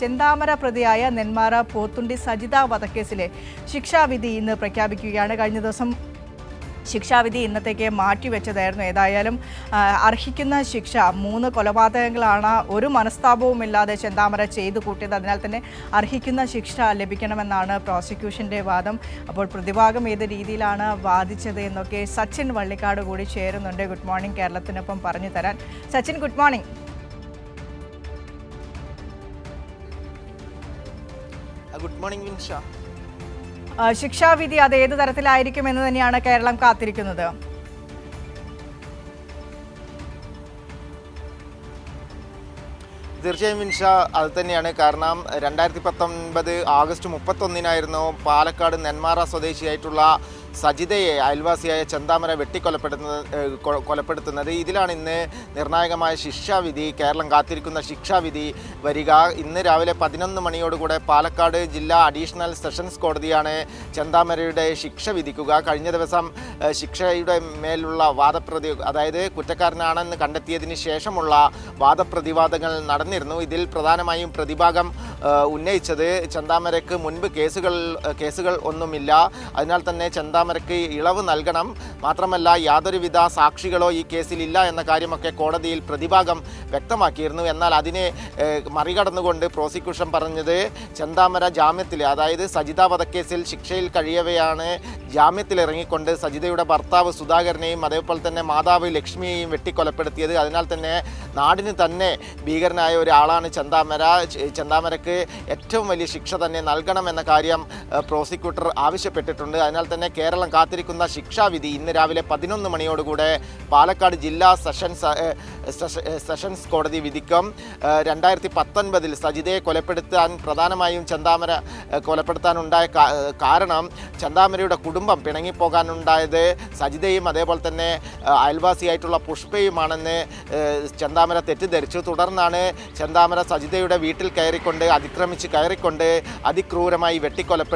ചെന്താമര പ്രതിയായ നെന്മാറ പോത്തുണ്ടി സജിത വധക്കേസിലെ ശിക്ഷാവിധി ഇന്ന് പ്രഖ്യാപിക്കുകയാണ്. കഴിഞ്ഞ ദിവസം ശിക്ഷാവിധി ഇന്നത്തേക്ക് മാറ്റിവെച്ചതായിരുന്നു. ഏതായാലും അർഹിക്കുന്ന ശിക്ഷ മൂന്ന് കൊലപാതകങ്ങളാണ്. ഒരു മനസ്താപവുമില്ലാതെ ചെന്താമര ചെയ്തു കൂട്ടിയത്. അതിനാൽ തന്നെ അർഹിക്കുന്ന ശിക്ഷ ലഭിക്കണമെന്നാണ് പ്രോസിക്യൂഷന്റെ വാദം. അപ്പോൾ പ്രതിഭാഗം ഏത് രീതിയിലാണ് വാദിച്ചത് എന്നൊക്കെ സച്ചിൻ വള്ളിക്കാട് കൂടി ചേരുന്നുണ്ട്. ഗുഡ് മോർണിംഗ് കേരളത്തിനൊപ്പം പറഞ്ഞു തരാൻ. Sachin good morning. Good morning Vinsha. ശിക്ഷാവിധി അത് ഏത് തരത്തിലായിരിക്കും എന്ന് തന്നെയാണ് കേരളം കാത്തിരിക്കുന്നത്. തീർച്ചയായും വിൻഷ അത് തന്നെയാണ്. കാരണം രണ്ടായിരത്തി പത്തൊൻപത് ആഗസ്റ്റ് മുപ്പത്തൊന്നിനായിരുന്നു പാലക്കാട് നെന്മാറ സ്വദേശിയായിട്ടുള്ള സജിതയെ അയൽവാസിയായ ചന്താമര വെട്ടിക്കൊലപ്പെടുത്തുന്നത് കൊലപ്പെടുത്തുന്നത്. ഇതിലാണ് ഇന്ന് നിർണായകമായ ശിക്ഷാവിധി കേരളം കാത്തിരിക്കുന്ന ശിക്ഷാവിധി വരിക. ഇന്ന് രാവിലെ പതിനൊന്ന് മണിയോടുകൂടെ പാലക്കാട് ജില്ലാ അഡീഷണൽ സെഷൻസ് കോടതിയാണ് ചന്താമരയുടെ ശിക്ഷ വിധിക്കുക. കഴിഞ്ഞ ദിവസം ശിക്ഷയുടെ മേലുള്ള വാദപ്രതി അതായത് കുറ്റക്കാരനാണെന്ന് കണ്ടെത്തിയതിന് ശേഷമുള്ള വാദപ്രതിവാദങ്ങൾ നടന്നിരുന്നു. ഇതിൽ പ്രധാനമായും പ്രതിഭാഗം ഉന്നയിച്ചത്. ചന്താമരക്ക് മുൻപ് കേസുകൾ കേസുകൾ ഒന്നുമില്ല. അതിനാൽ തന്നെ ചന്താമരക്ക് ഇളവ് നൽകണം. മാത്രമല്ല യാതൊരുവിധ സാക്ഷികളോ ഈ കേസിലില്ല എന്ന കാര്യമൊക്കെ കോടതിയിൽ പ്രതിഭാഗം വ്യക്തമാക്കിയിരുന്നു. എന്നാൽ അതിനെ മറികടന്നുകൊണ്ട് പ്രോസിക്യൂഷൻ പറഞ്ഞത് ചന്താമര ജാമ്യത്തിൽ അതായത് സജിത വധക്കേസിൽ ശിക്ഷയിൽ കഴിയവെയാണ് ജാമ്യത്തിൽ ഇറങ്ങിക്കൊണ്ട് സജിതയുടെ ഭർത്താവ് സുധാകരനെയും അതേപോലെ തന്നെ മാതാവ് ലക്ഷ്മിയെയും വെട്ടിക്കൊലപ്പെടുത്തിയത്. അതിനാൽ തന്നെ നാടിന് തന്നെ ഭീകരനായ ഒരാളാണ് ചന്താമര. ചെന്താമരക്ക് ഏറ്റവും വലിയ ശിക്ഷ തന്നെ നൽകണമെന്ന കാര്യം പ്രോസിക്യൂട്ടർ ആവശ്യപ്പെട്ടിട്ടുണ്ട്. അതിനാൽ തന്നെ കേരളം കാത്തിരിക്കുന്ന ശിക്ഷാവിധി ഇന്ന് രാവിലെ പതിനൊന്ന് മണിയോടുകൂടെ പാലക്കാട് ജില്ലാ സെഷൻസ് സെഷൻസ് കോടതി വിധിക്കും. രണ്ടായിരത്തി പത്തൊൻപതിൽ സജിതയെ കൊലപ്പെടുത്താൻ പ്രധാനമായും ചന്താമര കൊലപ്പെടുത്താനുണ്ടായ കാരണം ചന്താമരയുടെ കുടുംബം പിണങ്ങിപ്പോകാനുണ്ടായത് സജിതയും അതേപോലെ തന്നെ അയൽവാസിയായിട്ടുള്ള പുഷ്പയുമാണെന്ന് ചന്താമര തെറ്റിദ്ധരിച്ചു. തുടർന്നാണ് ചന്താമര സജിതയുടെ വീട്ടിൽ കയറിക്കൊണ്ട് അതിക്രമിച്ച് കയറിക്കൊണ്ട് അതിക്രൂരമായി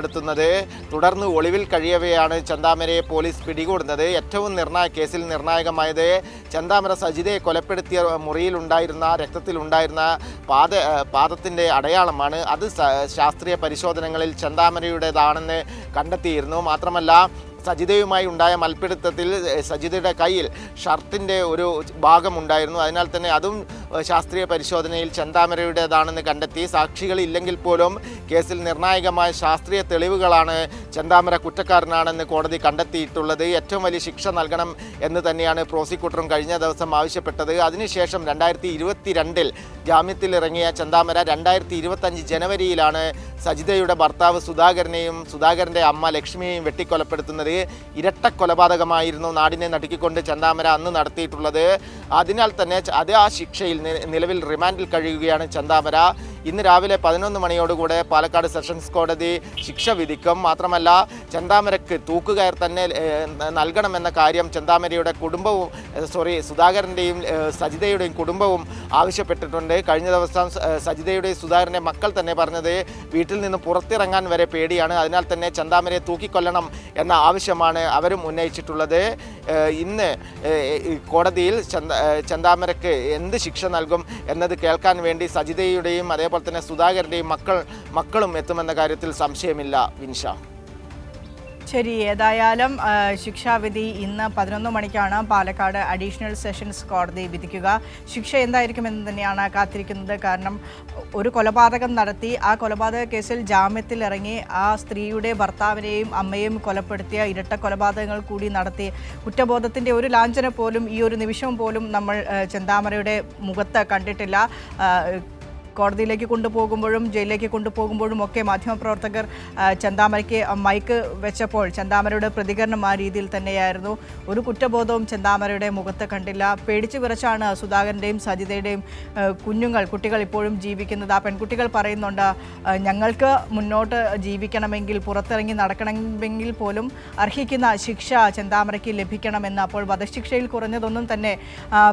വെട്ടിക്കൊലപ്പെടുത്തുന്നത് തുടർന്ന് ഒളിവിൽ കഴിയവെയാണ് ചന്താമരയെ പോലീസ് പിടികൂടുന്നത്. ഏറ്റവും നിർണായ കേസിൽ നിർണായകമായത് ചന്താമര സജിതയെ കൊലപ്പെടുത്തിയ മുറിയിലുണ്ടായിരുന്ന രക്തത്തിലുണ്ടായിരുന്ന പാദ പാദത്തിന്റെ അടയാളമാണ്. അത് ശാസ്ത്രീയ പരിശോധനകളിൽ ചന്താമരയുടേതാണെന്ന് കണ്ടെത്തിയിരുന്നു. മാത്രമല്ല സജിതയുമായി ഉണ്ടായ മൽപ്പിടുത്തത്തിൽ സജിതയുടെ കയ്യിൽ ഷർട്ടിന്റെ ഒരു ഭാഗമുണ്ടായിരുന്നു. അതിനാൽ തന്നെ അതും ശാസ്ത്രീയ പരിശോധനയിൽ ചെന്താമരയുടേതാണെന്ന് കണ്ടെത്തി. സാക്ഷികളില്ലെങ്കിൽ പോലും കേസിൽ നിർണായകമായ ശാസ്ത്രീയ തെളിവുകളാണ് ചെന്താമര കുറ്റക്കാരനാണെന്ന് കോടതി കണ്ടെത്തിയിട്ടുള്ളത്. ഏറ്റവും വലിയ ശിക്ഷ നൽകണം എന്ന് തന്നെയാണ് പ്രോസിക്യൂട്ടറും കഴിഞ്ഞ ദിവസം ആവശ്യപ്പെട്ടത്. അതിനുശേഷം രണ്ടായിരത്തി ഇരുപത്തിരണ്ടിൽ ജാമ്യത്തിൽ ഇറങ്ങിയ ചെന്താമര രണ്ടായിരത്തി ഇരുപത്തഞ്ച് ജനുവരിയിലാണ് സജിതയുടെ ഭർത്താവ് സുധാകരനെയും സുധാകരന്റെ അമ്മ ലക്ഷ്മിയെയും വെട്ടിക്കൊലപ്പെടുത്തുന്നത്. ഇരട്ട കൊലപാതകമായിരുന്നു നാടിനെ നടുക്കിക്കൊണ്ട് ചന്താമര അന്ന് നടത്തിയിട്ടുള്ളത്. അതിനാൽ തന്നെ അത് ആ ശിക്ഷയിൽ നിലവിൽ റിമാൻഡിൽ കഴിയുകയാണ് ചന്താമര ഇന്ന് രാവിലെ പതിനൊന്ന് മണിയോടുകൂടെ പാലക്കാട് സെഷൻസ് കോടതി ശിക്ഷ വിധിക്കും. മാത്രമല്ല ചന്താമരക്ക് തൂക്കുകയർ തന്നെ നൽകണമെന്ന കാര്യം ചന്താമരയുടെ കുടുംബവും സോറി സുധാകരന്റെയും സജിതയുടെയും കുടുംബവും ആവശ്യപ്പെട്ടിട്ടുണ്ട്. കഴിഞ്ഞ ദിവസം സജിതയുടെയും സുധാകരന്റെ മക്കൾ തന്നെ പറഞ്ഞത് വീട്ടിൽ നിന്ന് പുറത്തിറങ്ങാൻ വരെ പേടിയാണ്. അതിനാൽ തന്നെ ചന്താമരയെ തൂക്കിക്കൊല്ലണം എന്ന ആവശ്യമാണ് അവരും ഉന്നയിച്ചിട്ടുള്ളത്. ഇന്ന് കോടതിയിൽ ചന്ത ഏഹ്, എന്ത് ശിക്ഷ നൽകും എന്നത് കേൾക്കാൻ വേണ്ടി സജിതയുടെയും അതേപോലെ തന്നെ സുധാകരന്റെയും മക്കൾ മക്കളും എത്തുമെന്ന കാര്യത്തിൽ സംശയമില്ല വിൻഷ. ശരി ഏതായാലും ശിക്ഷാവിധി ഇന്ന് പതിനൊന്ന് മണിക്കാണ് പാലക്കാട് അഡീഷണൽ സെഷൻസ് കോടതി വിധിക്കുക. ശിക്ഷ എന്തായിരിക്കുമെന്ന് തന്നെയാണ് കാത്തിരിക്കുന്നത്. കാരണം ഒരു കൊലപാതകം നടത്തി ആ കൊലപാതക കേസിൽ ജാമ്യത്തിൽ ഇറങ്ങി ആ സ്ത്രീയുടെ ഭർത്താവിനെയും അമ്മയെയും കൊലപ്പെടുത്തിയ ഇരട്ട കൊലപാതകങ്ങൾ കൂടി നടത്തി കുറ്റബോധത്തിന്റെ ഒരു ലാഞ്ചന പോലും ഈ ഒരു നിമിഷം പോലും നമ്മൾ ചെന്താമരയുടെ മുഖത്ത് കണ്ടിട്ടില്ല. കോടതിയിലേക്ക് കൊണ്ടുപോകുമ്പോഴും ജയിലിലേക്ക് കൊണ്ടുപോകുമ്പോഴും ഒക്കെ മാധ്യമപ്രവർത്തകർ ചന്താമരയ്ക്ക് മൈക്ക് വെച്ചപ്പോൾ ചന്താമരയുടെ പ്രതികരണം ആ രീതിയിൽ തന്നെയായിരുന്നു. ഒരു കുറ്റബോധവും ചന്താമരയുടെ മുഖത്ത് കണ്ടില്ല. പേടിച്ചു വിറച്ചാണ് സുധാകരന്റെയും സജിതയുടെയും കുഞ്ഞുങ്ങൾ കുട്ടികൾ ഇപ്പോഴും ജീവിക്കുന്നത്. ആ പെൺകുട്ടികൾ പറയുന്നുണ്ട് ഞങ്ങൾക്ക് മുന്നോട്ട് ജീവിക്കണമെങ്കിൽ പുറത്തിറങ്ങി നടക്കണമെങ്കിൽ പോലും അർഹിക്കുന്ന ശിക്ഷ ചന്താമരയ്ക്ക് ലഭിക്കണമെന്ന് അപ്പോൾ വധശിക്ഷയിൽ കുറഞ്ഞതൊന്നും തന്നെ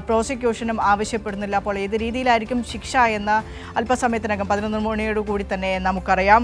പ്രോസിക്യൂഷനും ആവശ്യപ്പെടുന്നില്ല. അപ്പോൾ ഏത് രീതിയിലായിരിക്കും ശിക്ഷ എന്ന് അല്പസമയത്തിനകം പതിനൊന്ന് മണിയോടുകൂടി തന്നെ നമുക്കറിയാം.